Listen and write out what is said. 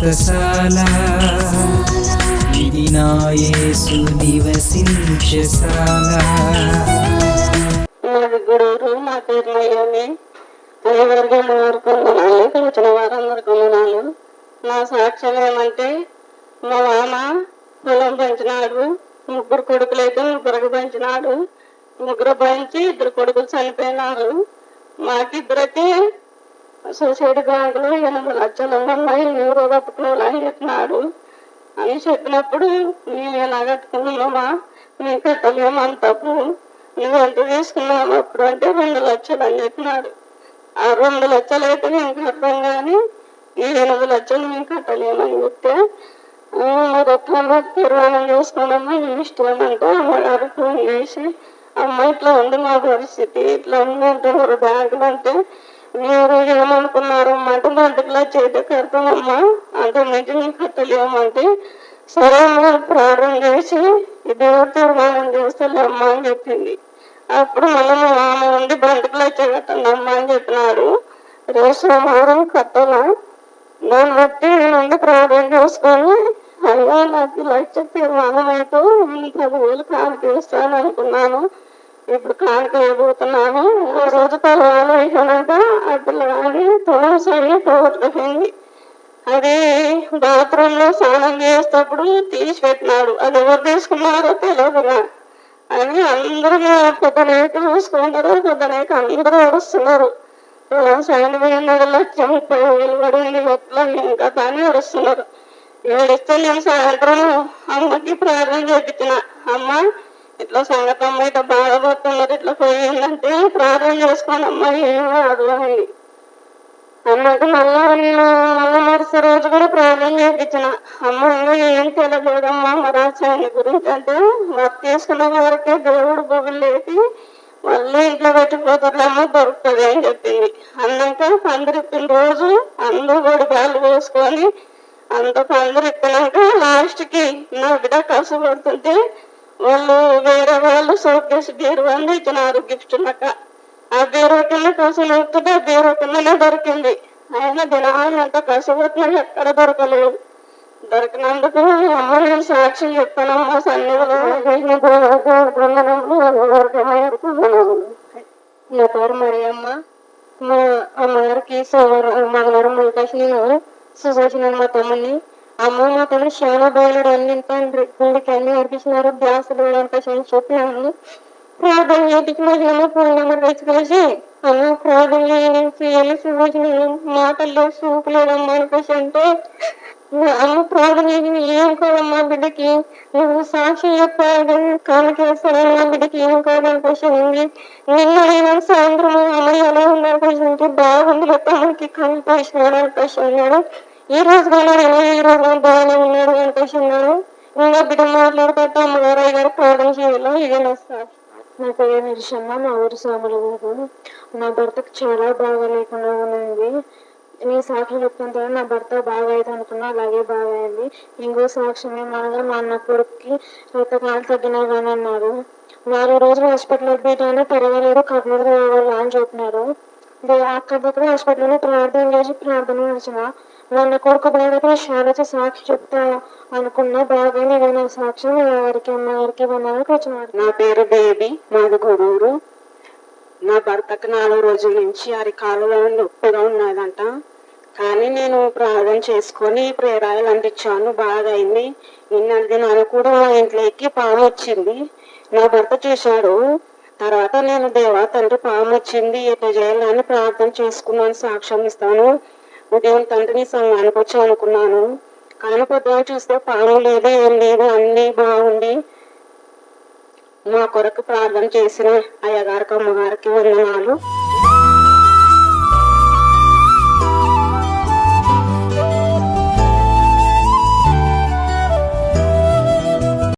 వ్రతశాల ఇది నా యేసు నివసించశాల మాది గుడూరు నా పేరు నయ్యని అయ్యగారికి వారికి ఇక్కడ వచ్చిన నా సాక్ష్యం ఏమంటే మా మామ పొలం పెంచినాడు ముగ్గురు కొడుకులైతే ముగ్గురికి పెంచినాడు. ముగ్గురు పెంచి ఇద్దరు కొడుకులు చనిపోయినారు. మాకిద్దరైతే సొసైటీ బ్యాంకులో ఎనిమిది లక్షలు ఉన్నాయి ఎవరో కట్టుకోవాలని చెప్పినాడు. అని చెప్పినప్పుడు మేము ఎలా కట్టుకున్నామా మేము కట్టలేము అంత తప్పు నువ్వు ఎంత తీసుకున్నావు అప్పుడు? అంటే రెండు లక్షలు అని చెప్పినాడు. ఆ రెండు లక్షలు అయితే మేము కట్టాం కానీ ఈ ఎనిమిది లక్షలు మేము కట్టలేమని చెప్తే "ఆ, తీర్మానం చేసుకున్నామా? మీ ఇష్టం అంటే అమ్మగారు ఫోన్ చేసి అమ్మ ఇట్లా ఉంది మా పరిస్థితి ఇట్లా ఉంది అంటున్నారు బ్యాంకులు అంటే మీరు ఏమనుకున్నారు అంటే బంతికిలా చేతి కడతామమ్మా అంత మించి కట్టలేమంటే సరే మీరు ప్రారంభం చేసి ఇది తీర్మానం చేస్తలేమ్మా అని చెప్పింది. అప్పుడు మళ్ళీ ఆమె ఉండి బంతికిలా చేయటండి అమ్మా అని చెప్పినారు. రేషన్ సోమవారం కట్టాలా. దాన్ని బట్టి నేను ప్రార్థన చేసుకొని అయ్యా నాకు లక్ష తీర్మానం అయితే నేను పదివేలు కానుక ఇస్తాను అనుకున్నాను ఇప్పుడు కానుక అయిపోతున్నాను ఓ రోజు తర్వాత అయిపోయినాక ఆ పిల్లగాడి తొలసరి పోగొట్టుకుపోయింది అది బాత్రూమ్లో స్నానం చేసేటప్పుడు తీసి పెట్టినాడు. అది ఎవరు తీసుకున్నారో తెలియదుగా అని అందరూ పొద్దునేక చూసుకుంటారు పొద్దునేక అందరూ ఏడుస్తున్నారు సైన్ పోయిన లక్ష ముప్పై వేలు పడింది మొత్తం ఇంకా కానీ ఏడుస్తున్నారు ఏడిస్తే నేను సాయంత్రం అమ్మకి ప్రార్థన చేపించిన. అమ్మ ఇట్లా సంగతి అమ్మ ఇట్లా బాధపడుతున్నారు ఇట్లా పోయిందంటే ప్రార్థన చేసుకోండి అమ్మ ఏమాడు అని. అన్నట్టు మళ్ళా నేను మళ్ళా మరుసటి రోజు కూడా ప్రార్థన చేయించిన. అమ్మ ఇంకా ఏం తెలియలేదమ్మా మరి గురించి అంటే వర్క్ చేసుకున్న వారికే దేవుడు బొగులు లేపి మళ్ళీ ఇంట్లో పెట్టిపోతారులేమో దొరుకుతుంది అని చెప్పింది. అన్నాక పందిరిప్పిన రోజు అందరూ కూడా బాలు పోసుకొని అంత పందిరి ఇప్పినాక లాస్ట్కి నా బిడ్డ కష్టపడుతుంటే వాళ్ళు వేరే వాళ్ళు సోకేసి బీరు వంద ఇచ్చినారు గిఫ్ట్ లెక్క ఆ బీరో కింద కోసం ఆ బీరో కిందనే దొరికింది. ఆయన దినాలు అంత కష్టపడుతున్నా ఎక్కడ దొరకలేదు. దొరికినందుకు అమ్మ నేను సాక్షి చెప్తానమ్మా సన్నిధిలో నా పేరు మరియమ్మ. మా అమ్మగారికి సోమవారం మంగళవారం ములకాసి నేను మా తమ్ముని అమ్మో మా తమ్ముడు చాలా బాగున్నాడు అన్ని తండ్రి గుడికి అన్ని నడిపించినారు గ్యాసులు అవకాశం చెప్పినాను. ప్రార్థన చేయించిన ఫోన్ నెంబర్ తెచ్చుకోసి అమ్మ ప్రార్థన చేయాలి సుభాషిని మాటల్లో చూపలేదమ్మా అనుకోసి అంటే అమ్మ ప్రార్థన చేసి ఏం కాదమ్మా బిడ్డకి? నువ్వు సాక్షి చెప్పాడు కాలకేస్తాను నా బిడ్డకి ఏం కాదని క్వశ్చన్ ఉంది నిన్న సాయంత్రం అమ్మ ఎలా ఉన్నారు క్వశ్చన్ ఉంటే బాగుంది తమ్ముడికి అమ్మకి కనిపించినాడు అని క్వశ్చన్ ఉన్నాడు ఈ రోజు కూడా ఉన్నాడు ఇంకా బిడ్డ మాట్లాడుకుంటే అమ్మగారు అయ్యారు ప్రార్థన చేయాలి ఇదే నా సాక్షి నా పేరు మా ఊరు సోమలగూరు నా భర్తకు చాలా బాగా లేకుండా ఉన్నది నీ సాక్షి చెప్తుంటే నా భర్త బాగా అయితే అనుకున్నా అలాగే బాగా అయింది ఇంకో సాక్ష్యం ఏమనగా మా అన్న కొడుకుకి రక్తకాలు తగ్గినా కానీ అన్నారు వారు రోజులు హాస్పిటల్ పెట్టాను పర్వాలేదు కర్నూలు రావాలి అని చెప్పినారు. అక్కడ దగ్గర హాస్పిటల్లో ప్రార్థన చేసి ప్రార్థన చేసిన. వాళ్ళ కొడుకు బాగా శారద సాక్షి చెప్తా అనుకున్న బాగానే నా సాక్ష్యం ఎవరికి అమ్మగారికి వందనాలకు వచ్చినారు నా పేరు బేబీ మాది గురూరు నా భర్తకు నాలుగు రోజుల నుంచి అరికాలలో నొప్పిగా ఉన్నదంట. కానీ నేను ప్రార్థన చేసుకొని ప్రేరాయలు అందించాను. బాగా అయింది నిన్న దినాలు కూడా మా ఇంట్లోకి పాము వచ్చింది. నా భర్త చూశాడు. తర్వాత నేను దేవా తండ్రి పాము వచ్చింది. ఎట్లా చేయాలని ప్రార్థన చేసుకున్నాను సాక్ష్యం ఇస్తాను. ఉదయం తండ్రిని సంఘానికి అనుకున్నాను కానీ పొద్దున చూస్తే పాము లేదు ఏం లేదు అన్నీ బాగుండి మా కొరకు ప్రార్థన చేసిన అయ్యగారికి అమ్మగారికి వందనాలు.